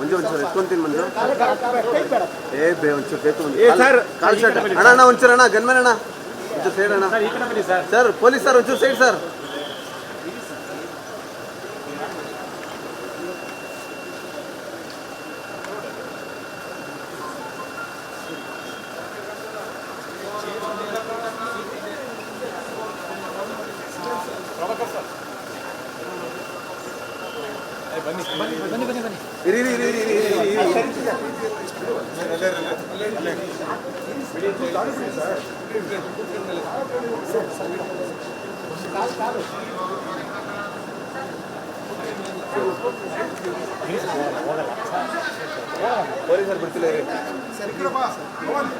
ಮಂಜು ಒಂಚೂರು ಎತ್ಕೊಂತೀನಿ ಮಂಜು. ಏ ಬೇ ಒಂಚೂರು ಬೇಕು ಒಂದು ಏ, ಕಾಲ್- ಸರ್. ಕಾಲ್ ಶರ್ಟ್. ಅಣ್ಣ ಅಣ್ಣ ಒಂಚೂರು ಅಣ್ಣ ಗನ್ಮನ್ ಅಣ್ಣ. ಒಂಚೂರು ಸೈಡ್ ಅಣ್ಣ sir. Police sir sir side sir. ಒಂಚೂರು ಸೈಡ್ ಸರ್ ಇರಿ ಇರಿ ಇರಿ ಇರಿ ಇರಿ ಇರಿ. ಇರಿ ಪೊಲೀಸರು ಬಿಡ್ತಿಲ್ಲ ಇರಿ.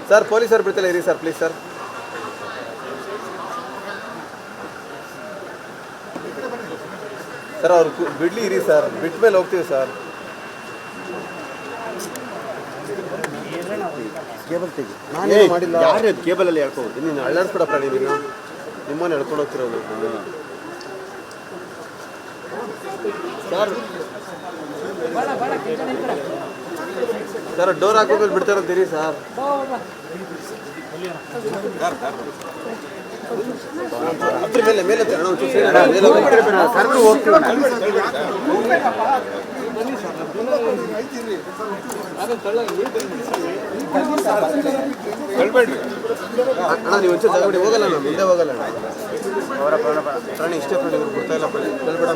ಸರ್ ಪೊಲೀಸರು ಬಿಡ್ತಿಲ್ಲ ಇರಿ ಸರ್ ಪ್ಲೀಸ್ ಸರ್. ಸರ್ ಅವ್ರು ಬಿಡ್ಲಿ ಇರಿ ಸರ್ ಬಿಟ್ಟ ಮೇಲೆ ಹೋಗ್ತೀವಿ ಸರ್ ಕೇಬಲ್ ತೆಗಿ. ಮಾಡಿಲ್ಲ. ಯಾರು ಕೇಬಲ್ ಅಲ್ಲಿ ಹೇಳ್ಕೋ ನೀನು ಅಳ್ಳಾಡ್ಸ್ಬಿಡ ಪ್ರಾಣಿ ನೀನು. ನಿಮ್ಮನ್ನ ಹೇಳ್ಕೊಂಡು ಹೋಗ್ತಿರೋದು ಸರ್ ಸರ್ ಡೋರ್ ಹಾಕೋಬೇಕು ಬಿಡ್ತಾರಂತೀರಿ ಸರ್ ಅದ್ರ ಮೇಲೆ ಮೇಲೆ ಹತ್ತಿ ಅಣ್ಣ, ನೀವು ಒಂಚೂರು ಬಿಡಿ ಹೋಗಲ್ಲ ನಾನು ಮುಂದೆ ಹೋಗಲ್ಲ ಅಣ್ಣ ಪ್ರಾಣಿ ಇಷ್ಟೇ ಪ್ರಾಣಿ ಇವ್ರು ಕೊಡ್ತಾ ಇಲ್ಲ ಪ್ರಾಣಿ ಕೆಳಗಡೆ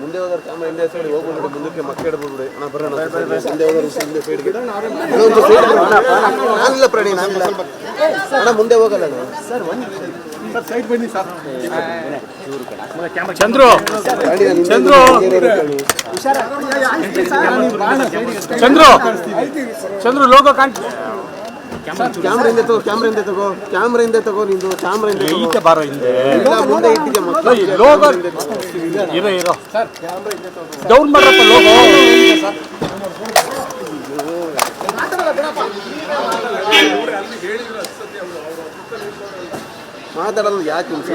ಮುಂದೆ ಹೋದ್ರೆ ಕ್ಯಾಮ್ರಾ ಹಿಂದೆ ಸೈಡ್ ಹೋಗ್ಬಿಡ್ರಿ ಮುಂದಕ್ಕೆ ಮಕ್ಕ ಇಡ್ಬಿಡ್ಬಿಡಿ ಅಣ್ಣ ಬರೋಣ ಮುಂದೆ ಹೋದ್ರೆ ಹಿಂದೆ ಸೈಡ್ಗೆ ನಾನಿಲ್ಲ ಪ್ರಾಣಿ ನಾನಿಲ್ಲ. ಅಣ್ಣ ಮುಂದೆ ಹೋಗಲ್ಲ ಅಣ್ಣ. ಚಂದ್ರು ಪ್ರಾಣಿ ನಾನು ಸರ್. ಚಂದ್ರು. ಹಿಂದೆ ಚಂದ್ರು. ಚಂದ್ರು. ಲೋಗೋ ಕಾಣ್ ಕ್ಯಾಮ್ರಾ ಹಿಂದೆ ತಗೋ ಕ್ಯಾಮ್ರಿಂದ ಹಿಂದೆ ತಗೋ. ಕ್ಯಾಮ್ರಿಂದ ಹಿಂದೆ ತಗೋ ನಿಂದು ಕ್ಯಾಮ್ರಿಂದ ಹಿಂದೆ ತಗೋ. ಈಚೆ ಬಾರೋ ಹಿಂದೆ. ಮುಂದೆ ಇಟ್ಟಿದ್ಯಾ ಮಕ್ಕಳು? ಲೋಗೋ ಇರೋ ಇರೋ. ಡೌನ್ ಮಾಡೋ ಲೋಗೋ. ಮಾತಾಡೋದು ಯಾಕೆ ಹಿಂಸೆ.